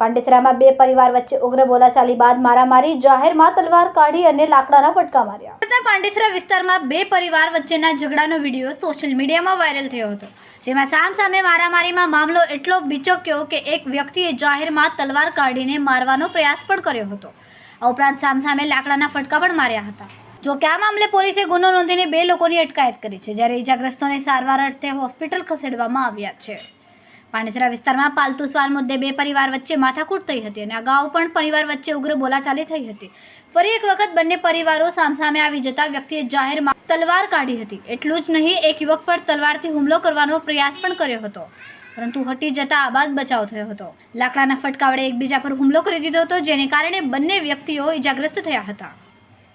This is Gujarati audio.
પાંડેસરામાં બે પરિવાર વચ્ચે ઉગ્ર બોલાચાલી બાદ મારામારી, જાહેરમાં તલવાર કાઢી અને લાકડાના ફટકા માર્યા. પાંડેસરા વિસ્તારમાં બે પરિવાર વચ્ચેના ઝઘડાનો વીડિયો સોશિયલ મીડિયામાં વાયરલ થયો હતો, જેમાં સામ સામે મારામારીમાં મામલો એટલો બીચક્યો કે એક વ્યક્તિએ જાહેરમાં તલવાર કાઢીને મારવાનો પ્રયાસ પણ કર્યો હતો. આ ઉપરાંત સામસામે લાકડાના ફટકા પણ માર્યા હતા. જો કે આ મામલે પોલીસે ગુનો નોંધીને બે લોકોની અટકાયત કરી છે, જ્યારે ઇજાગ્રસ્તોને સારવાર અર્થે હોસ્પિટલ ખસેડવામાં આવ્યા છે. પાંડેસરા વિસ્તારમાં પાલતુ શ્વાન મુદ્દે બે પરિવાર વચ્ચે માથાકૂટ થઈ હતી અને અગાઉ પણ પરિવાર વચ્ચે ઉગ્ર બોલાચાલી થઈ હતી. ફરી એક વખત બંને પરિવારો સામસામે આવી જતા વ્યક્તિએ જાહેરમાં તલવાર કાઢી હતી. એટલું જ નહીં, એક યુવક પર તલવારથી હુમલો કરવાનો પ્રયાસ પણ કર્યો હતો. પરંતુ હટી જતા આબાદ બચાવ થયો હતો. લાકડાના ફટકાવડે એકબીજા પર હુમલો કરી દીધો હતો, જેને કારણે બંને વ્યક્તિઓ ઇજાગ્રસ્ત થયા હતા.